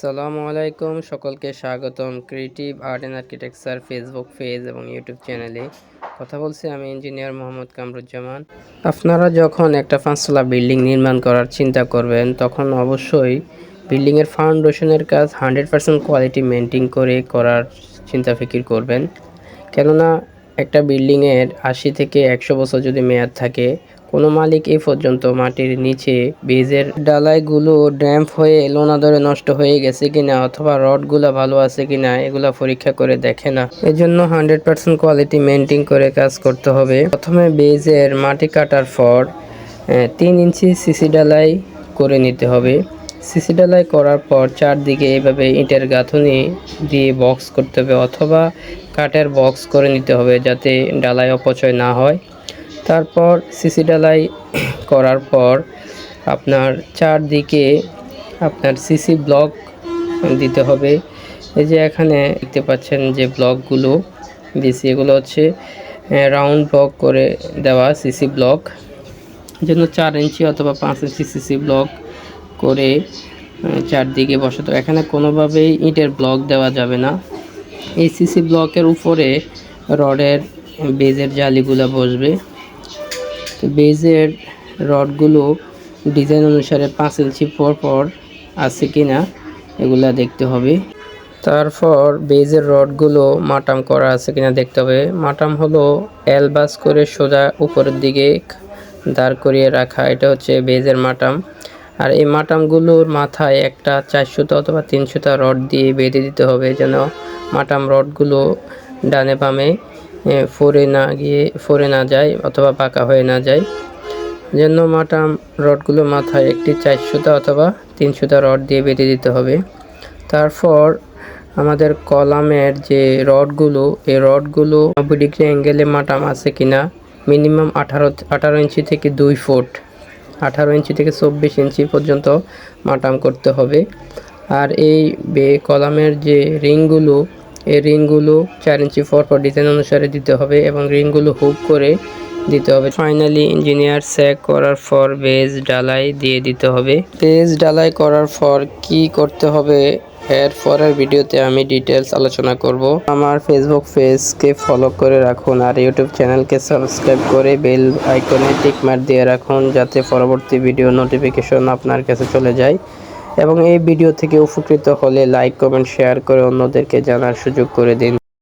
সালামু আলাইকুম, সকলকে স্বাগতম creative art and architecture Facebook page এবং ইউটিউব চ্যানেলে। কথা বলছি আমি ইঞ্জিনিয়ার মোহাম্মদ কামরুজ্জামান। আপনারা যখন একটা পাঁচতলা বিল্ডিং নির্মাণ করার চিন্তা করবেন, তখন অবশ্যই বিল্ডিংয়ের ফাউন্ডেশনের কাজ হান্ড্রেড পার্সেন্ট কোয়ালিটি মেনটেন করে করার চিন্তা ফিকির করবেন। কেননা একটা বিল্ডিংয়ের আশি থেকে একশো বছর যদি মেয়াদ থাকে, কোনো মালিক এই পর্যন্ত মাটির নিচে বেজের ডালাইগুলো ড্যাম্প হয়ে লোনা ধরে নষ্ট হয়ে গেছে কিনা অথবা রডগুলো ভালো আছে কিনা, এগুলা পরীক্ষা করে দেখে না। এজন্য হান্ড্রেড পার্সেন্ট কোয়ালিটি মেনটেন করে কাজ করতে হবে। প্রথমে বেজের মাটি কাটার পর তিন ইঞ্চি সিসি ডালাই করে নিতে হবে। সিসি ডালাই করার পর চারদিকে এইভাবে ইটের গাঁথুনি দিয়ে বক্স করতে হবে অথবা কাঠের বক্স করে নিতে হবে যাতে ডালাই অপচয় না হয়। তারপর সিসি ডালাই করার পর আপনার চারদিকে আপনার সিসি ব্লক দিতে হবে। এই যে এখানে দেখতে পাচ্ছেন যে ব্লকগুলো দিছি এগুলো হচ্ছে রাউন্ড ব্লক করে দেওয়া সিসি ব্লক জন্য চার ইঞ্চি অথবা পাঁচ ইঞ্চি সিসি ব্লক করে চারদিকে বসাতে। এখানে কোনোভাবেই ইটের ব্লক দেওয়া যাবে না। এই সিসি ব্লকের উপরে রডের বেজের জালিগুলো বসবে। বেজের রডগুলো ডিজাইন অনুসারে পাঁচ ইঞ্চি পর পর আছে কি না এগুলা দেখতে হবে। তারপর বেজের রডগুলো মাটাম করা আছে কিনা দেখতে হবে। মাটাম হলো এলবাস করে সোজা উপরের দিকে দাঁড় করিয়ে রাখা, এটা হচ্ছে বেজের মাটাম। আর এই মাটামগুলোর মাথায় একটা চারশোটা অথবা তিনশোটা রড দিয়ে বেঁধে দিতে হবে যেন মাটাম রডগুলো ডানে বামে ফরে না গিয়ে, ফরে না যায় অথবা পাকা হয়ে না যায়। জন্য মাটাম রডগুলো মাথায় একটি চারশোটা অথবা তিনশোটা রড দিয়ে বেঁধে দিতে হবে। তারপর আমাদের কলামের যে রডগুলো, এই রডগুলো নব্বই ডিগ্রি অ্যাঙ্গেলে মাটাম আছে কিনা, মিনিমাম আঠারো আঠারো ইঞ্চি থেকে দুই ফুট, আঠারো ইঞ্চি থেকে চব্বিশ ইঞ্চি পর্যন্ত মাটাম করতে হবে। আর এই বে, কলামের যে রিংগুলো এই রিংগুলো চার ইঞ্চি ফর ফর ডিজাইন অনুসারে দিতে হবে এবং রিংগুলো হুক করে দিতে হবে। ফাইনালি ইঞ্জিনিয়ার স্যাক করার পর বেজ ডালাই দিয়ে দিতে হবে। বেজ ডালাই করার পর কি করতে হবে এর পরের ভিডিওতে আমি ডিটেলস আলোচনা করব। আমার ফেসবুক পেজকে ফলো করে রাখুন আর ইউটিউব চ্যানেলকে সাবস্ক্রাইব করে বেল আইকনে টিক মার দিয়ে রাখুন যাতে পরবর্তী ভিডিও নোটিফিকেশন আপনার কাছে চলে যায়। এবং এই ভিডিও থেকে উপকৃত হলে লাইক, কমেন্ট, শেয়ার করে অন্যদেরকে জানার সুযোগ করে দিন।